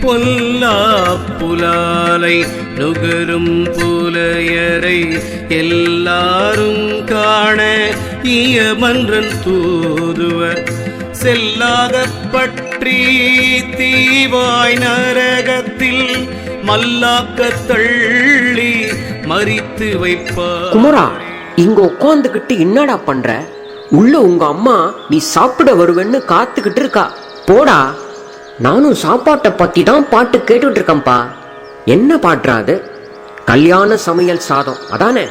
பொல்லா புலாலை நுகரும் புலையரை எல்லாரும் காண இயமன்றன் தூதுவர். செல்லாகப் பற்றி தீவாய் நரகத்தில் மல்லாக்க தள்ளி மறித்து வைப்பார். குமரா இங்க உட்காந்துக்கிட்டு என்னடா பண்ற? உள்ள உங்க அம்மா நீ சாப்பிட வருவேன்னு காத்துக்கிட்டு இருக்கா. போடா. நானும் சாப்பாட்டை பத்தி தான் பாட்டு கேட்டுட்டு இருக்கேன்ப்பா என்ன பாட்டுறா அது? கல்யாண சமையல் சாதம் அதானே?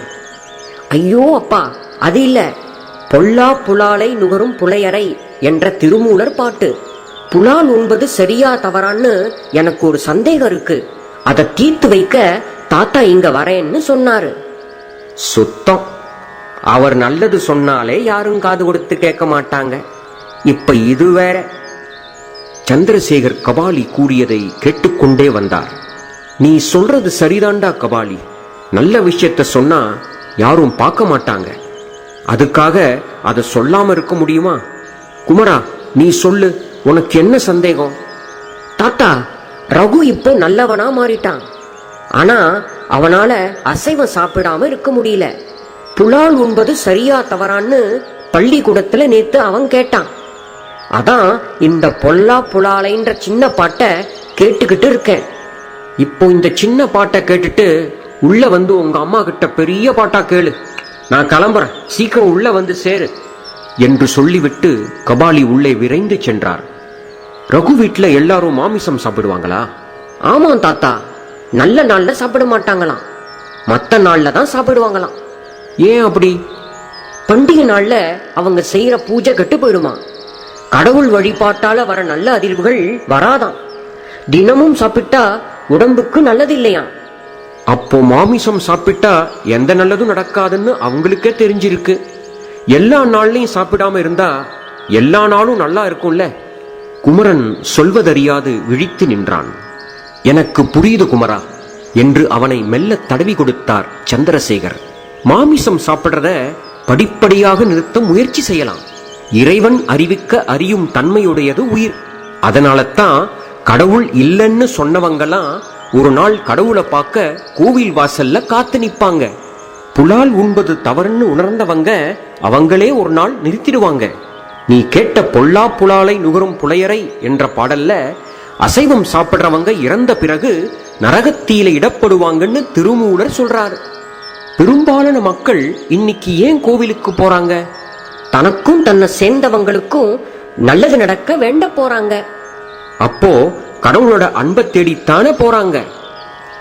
ஐயோ அப்பா அது இல்ல. பொல்லா புலாலை நுகரும் புலையறை என்ற திருமூலர் பாட்டு. புலால் உண்பது சரியா தவறான்னு எனக்கு ஒரு சந்தேகம் இருக்கு. அதை தீர்த்து வைக்க தாத்தா இங்க வரேன்னு சொன்னாரு. சுத்தம். அவர் நல்லது சொன்னாலே யாரும் காது கொடுத்து கேட்க மாட்டாங்க. இப்ப இது வேற. சந்திரசேகர் கபாலி கூறியதை கேட்டுக்கொண்டே வந்தார். நீ சொல்றது சரிதான்டா கபாலி. நல்ல விஷயத்த சொன்னா யாரும் பார்க்க மாட்டாங்க. அதுக்காக அதை சொல்லாம இருக்க முடியுமா? குமரா நீ சொல்லு உனக்கு என்ன சந்தேகம்? தாத்தா ரகு இப்போ நல்லவனா மாறிட்டான். ஆனா அவனால அசைவம் சாப்பிடாம இருக்க முடியல. புலால் உண்பது சரியா தவறான்னு பள்ளிக்கூடத்துல நேத்து அவன் கேட்டான். அதான் இந்த பொல்லா புலாலைன்ற சின்ன பாட்டை கேட்டுக்கிட்டு இருக்கேன். இப்போ இந்த சின்ன பாட்டை கேட்டுட்டு உள்ள வந்து உங்க அம்மா கிட்ட பெரிய பாட்டா கேளு. நான் கிளம்புறேன். சீக்கிரம் உள்ள வந்து சேரு. என்று சொல்லிவிட்டு கபாலி உள்ளே விரைந்து சென்றார். ரகு வீட்டில் எல்லாரும் மாமிசம் சாப்பிடுவாங்களா? ஆமாம் தாத்தா. நல்ல நாளில் சாப்பிட மாட்டாங்களாம். மற்ற நாளில் தான் சாப்பிடுவாங்களாம். ஏன் அப்படி? பண்டிகை நாளில் அவங்க செய்கிற பூஜை கெட்டு போயிடுமா கடவுள் வழிபாட்டால வர நல்ல அதிர்வுகள் வராதாம். தினமும் சாப்பிட்டா உடம்புக்கு நல்லது இல்லையா அப்போ மாமிசம் சாப்பிட்டா எந்த நல்லதும் நடக்காதுன்னு அவங்களுக்கே தெரிஞ்சிருக்கு. எல்லா நாள்லையும் சாப்பிடாம இருந்தா எல்லா நாளும் நல்லா இருக்கும்ல. குமரன் சொல்வதறியாது விழித்து நின்றான். எனக்கு புரியுது குமரா என்று அவனை மெல்ல தடவி கொடுத்தார் சந்திரசேகர். மாமிசம் சாப்பிடுறத படிப்படியாக நிறுத்த முயற்சி செய்யலாம். இறைவன் அறிவிக்க அறியும் தன்மையுடையது உயிர். அதனால தான் கடவுள் இல்லைன்னு சொன்னவங்கலாம் ஒரு நாள் கடவுளை பார்க்க கோவில் வாசல்ல காத்து நிப்பாங்க புலால் உண்பது தவறுன்னு உணர்ந்தவங்க அவங்களே ஒரு நாள் நிறுத்திடுவாங்க. நீ கேட்ட பொல்லா புலாலை நுகரும் புலையரை என்ற பாடல்ல அசைவம் சாப்பிட்றவங்க இறந்த பிறகு நரகத்தீல இடப்படுவாங்கன்னு திருமூலர் சொல்றாரு. பெரும்பாலான மக்கள் இன்னைக்கு ஏன் கோவிலுக்கு போறாங்க? தனக்கும் தன்னை சேர்ந்தவங்களுக்கும் நல்லது நடக்க வேண்ட போறாங்க. அப்போ கடவுளோட அன்பை தேடித்தானே போறாங்க.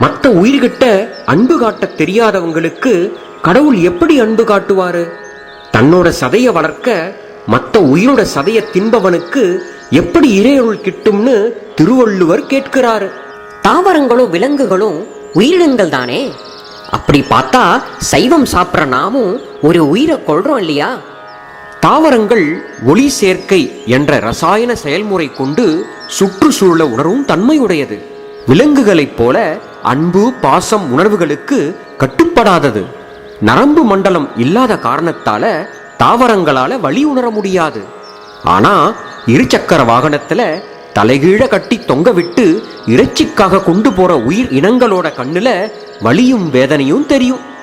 மற்ற உயிர்கிட்ட அன்பு காட்ட தெரியாதவங்களுக்கு கடவுள் எப்படி அன்பு காட்டுவாரு? தன்னோட சதையை வளர்க்க மற்ற உயிரோட சதைய தின்பவனுக்கு எப்படி இறையருள் கிட்டும்னு திருவள்ளுவர் கேட்கிறாரு. தாவரங்களும் விலங்குகளும் உயிரினங்கள் தானே? அப்படி பார்த்தா சைவம் சாப்பிட்ற நாமும் ஒரு உயிரை கொள்றோம் இல்லையா? தாவரங்கள் ஒளி சேர்க்கை என்ற ரசாயன செயல்முறை கொண்டு சுற்றுச்சூழலை உணரும் தன்மையுடையது. விலங்குகளைப் போல அன்பு பாசம் உணர்வுகளுக்கு கட்டுப்படாதது. நரம்பு மண்டலம் இல்லாத காரணத்தால தாவரங்களால வழி உணர முடியாது. ஆனா இருசக்கர வாகனத்துல தலைகீழ கட்டி தொங்க விட்டு இறைச்சிக்காக கொண்டு போற உயிர் இனங்களோட கண்ணுல வலியும் வேதனையும் தெரியும்.